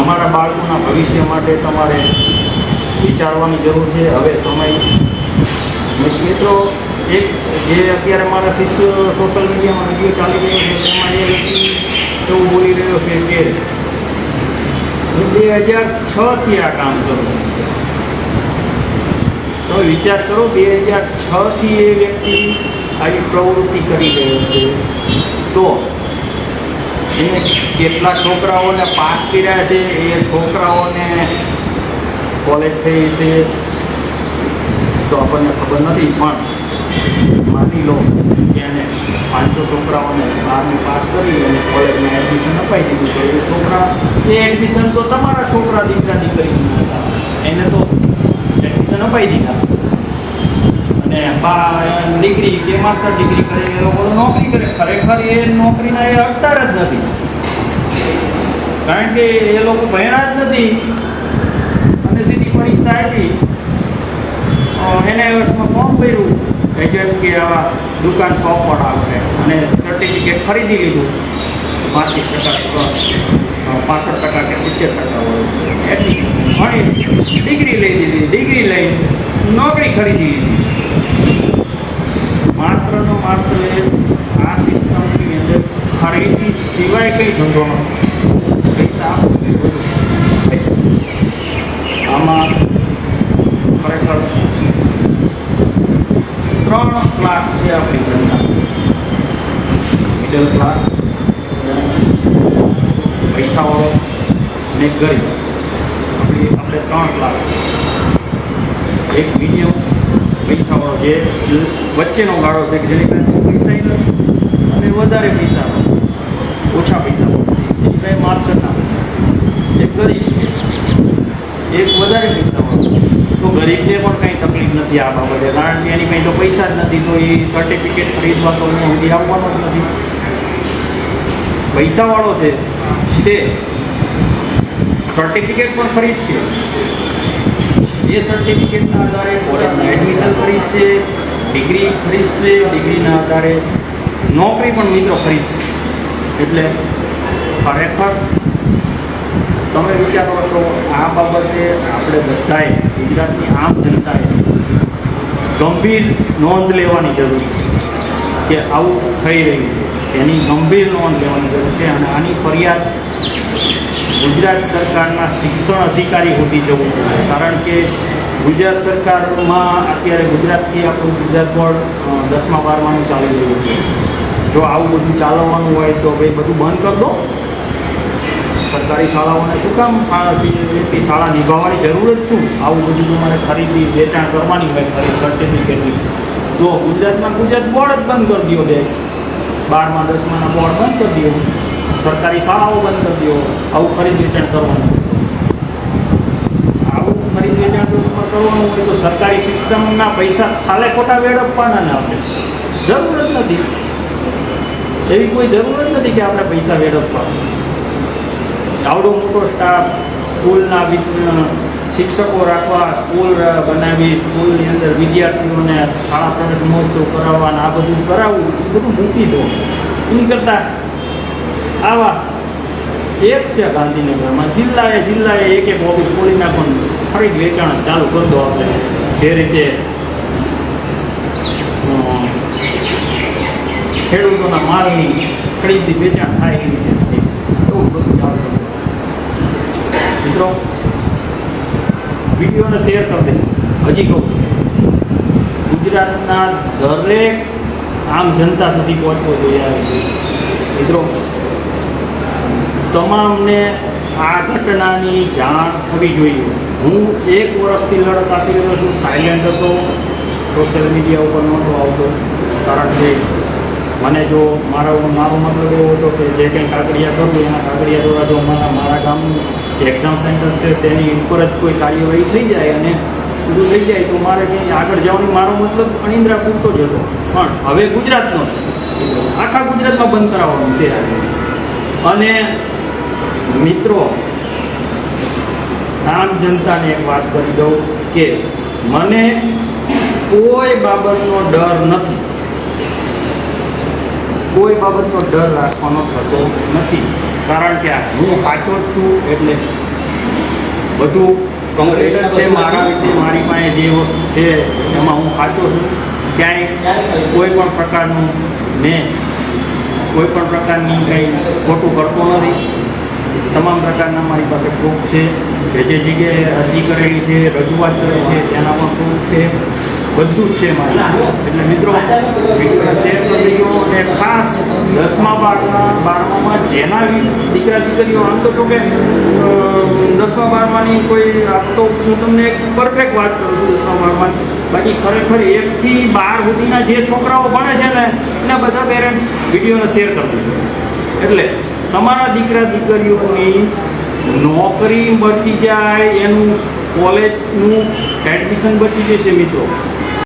તમારા બાળકોના ભવિષ્ય માટે તમારે વિચારવાની જરૂર છે. હવે સમય મિત્રો, એક જે અત્યારે મારા શિષ્ય સોશિયલ મીડિયામાં વીડિયો ચાલી રહ્યો છે, તેમાં એ વ્યક્તિ એવું બોલી રહ્યો છે કે હું બે હજાર છથી આ કામ કરું તો વિચાર કરો, બે હજાર છથી એ વ્યક્તિ આવી પ્રવૃત્તિ કરી રહ્યો છે. તો એને કેટલા છોકરાઓને પાસ કર્યા છે, એ છોકરાઓને કોલેજ થઈ છે. તો આપણને ખબર નથી, પણ માની લો કે એને પાંચસો છોકરાઓને બારમી પાસ કરી અને કોલેજમાં એડમિશન અપાઈ દીધું તો એ છોકરા, એ એડમિશન તો તમારા છોકરા દીકરા દીકરી. એને તો એડમિશન અપાઈ દીધા. અને બા ડિગ્રી કે માસ્ટર ડિગ્રી કરે, એ લોકો નોકરી કરે. ખરેખર એ નોકરીના એ હકદાર જ નથી. કારણ કે એ લોકો ભણ્યા જ નથી. અને સીધી પરીક્ષા આપી. અ, એને વર્ષમાં ફોર્મ ભર્યું. એજન્ટ કે આવા દુકાન શોપ પણ આવે. અને સર્ટિફિકેટ ખરીદી લીધું. પાંત્રીસ ટકા પાસઠ ટકા કે સિત્તેર ટકા હોય. એટલી ભણી ડિગ્રી લઈ લીધી. ડિગ્રી લઈ નોકરી ખરીદી લીધી. માત્ર નો માત્ર એ આ સિસ્ટમની અંદર ખરીદી સિવાય કંઈ ધંધો નથી પૈસા. આમાં ખરેખર ત્રણ ક્લાસ છે આપણી જનતા. મિડલ ક્લાસ પૈસાવાળો અને ગરીબ. આપણી, આપણે ત્રણ ક્લાસ એક મીડિયમ પૈસાવાળો જે વચ્ચેનો ગાળો છે કે જેની પાસે પૈસા નથી. વધારે પૈસા ઓછા પૈસા એક પાસે માપસરના પૈસા એક ગરીબ છે. એક વધારે પૈસા તો ગરીબને પણ કંઈ તકલીફ નથી આ બાબતે. કારણ કે એની પાસે તો પૈસા જ નથી, તો એ સર્ટિફિકેટ ખરીદવા તો અહીંયા સુધી આવવાનો જ નથી. પૈસાવાળો છે તે સર્ટિફિકેટ પણ ખરીદશે. એ સર્ટિફિકેટના આધારે કોલેજમાં એડમિશન ખરીદશે ડિગ્રી ખરીદશે ડિગ્રીના આધારે નોકરી પણ મિત્રો ખરીદશે એટલે ખરેખર તમે વિચારો તો આ બાબતે આપણે બધાએ ગુજરાતની આમ જનતાએ ગંભીર નોંધ લેવાની જરૂર છે કે આવું થઈ રહ્યું છે. એની ગંભીર નોંધ લેવાની જરૂર છે અને આની ફરિયાદ ગુજરાત સરકારના શિક્ષણ અધિકારી સુધી જવું જોઈએ. કારણ કે ગુજરાત સરકારમાં અત્યારે ગુજરાતથી આપણું ગુજરાત બોર્ડ દસમા, બારમાનું ચાલી રહ્યું છે. જો આવું બધું ચાલવાનું હોય તો ભાઈ બધું બંધ કરી દો. સરકારી શાળાઓને શું કામ? શાળા શાળા નિભાવવાની જરૂર જ શું? આવું બધું તમારે ખરીદી, વેચાણ કરવાની હોય ખરીદ સર્ટિફિકેટની તો ગુજરાતમાં ગુજરાત બોર્ડ જ બંધ કરી દો બે. બારમા, દસમાના બોર્ડ બંધ કરી દો. સરકારી શાળાઓ બંધ કરી દો. આવું ખરીદ વેચાણ કરવાનું આવું ખરીદ વેચાણ જો તમારે કરવાનું હોય તો સરકારી સિસ્ટમના પૈસા ખાલે ખોટા વેડપવાના ને આપણે. જરૂર જ નથી. એવી કોઈ જરૂર જ નથી કે આપણે પૈસા વેડપવા આવડો મોટો સ્ટાફ સ્કૂલના શિક્ષકો રાખવા, સ્કૂલ બનાવી, સ્કૂલની અંદર વિદ્યાર્થીઓને શાળા પ્રવેશ મહોત્સવ કરાવવા આ બધું કરાવવું, એ બધું મૂકી દો. એની કરતાં આવા એક છે ગાંધીનગરમાં. જિલ્લાએ જિલ્લાએ એક એક ઓફિસ ખોલી નાખવાનું. ફરી વેચાણ ચાલુ કરી દો આપણે. જે રીતે ખેડૂતોના માલની ખરીદી વેચાણ થાય એ રીતે. એવું બધું ચાલુ મિત્રો, વિડીયોને શેર કરી દે. હજી કહું છું. ગુજરાતના દરેક આમ જનતા સુધી પહોંચવો જોઈએ મિત્રો તમામને આ ઘટનાની જાણ થવી જોઈએ. હું એક વર્ષથી લડત આપી રહ્યો છું સાયલેન્ટ હતો સોશિયલ મીડિયા ઉપર નહોતો આવતો. કારણ કે મને જો મારો મારો મતલબ એવો હતો કે જે કંઈ કાગડિયા કરું એના કાગડિયા દ્વારા જો મારા મારા ગામનું એક્ઝામ સેન્ટર છે, તેની ઉપર જ કોઈ કાર્યવાહી થઈ જાય અને પૂરું થઈ જાય, તો મારે કંઈ આગળ જવાની મારો મતલબ અણિંદ્રા પૂરતો જ હતો. પણ હવે ગુજરાતનો છે. આખા ગુજરાતમાં બંધ કરાવવાનું છે. અને મિત્રો, આમ જનતાને એક વાત કરી દઉં કે મને કોઈ બાબતનો ડર નથી. કોઈ બાબતનો ડર રાખવાનો થતો નથી. કારણ કે હું સાચો જ છું એટલે બધું કમ્પ્લીટ છે. મારા રીતે મારી પાસે જે વસ્તુ છે, એમાં હું સાચો છું. ક્યાંય કોઈ પણ પ્રકારનું મેં કોઈ પણ પ્રકારની કંઈ ખોટું કરતો નથી. તમામ પ્રકારના મારી પાસે પ્રૂફ છે. જે જે જગ્યાએ અરજી કરેલી છે, રજૂઆત કરી છે, તેના પણ પ્રૂફ છે. બધું જ છે મારી. એટલે મિત્રો વીડિયો શેર કરી અને ખાસ દસમા બારમા, બારમામાં જેના દીકરા દીકરીઓ, આમ તો કે દસમા બારમાની કોઈ આમ તો હું તમને એક પરફેક્ટ વાત કરું છું દસમા બારમાની. બાકી ખરેખર એકથી બાર સુધીના જે છોકરાઓ ભણે છે ને, એના બધા પેરેન્ટ્સ વિડીયોને શેર કરી દેજો એટલે તમારા દીકરા દીકરીઓની નોકરી બચી જાય એનું કોલેજનું એડમિશન બચી જશે મિત્રો.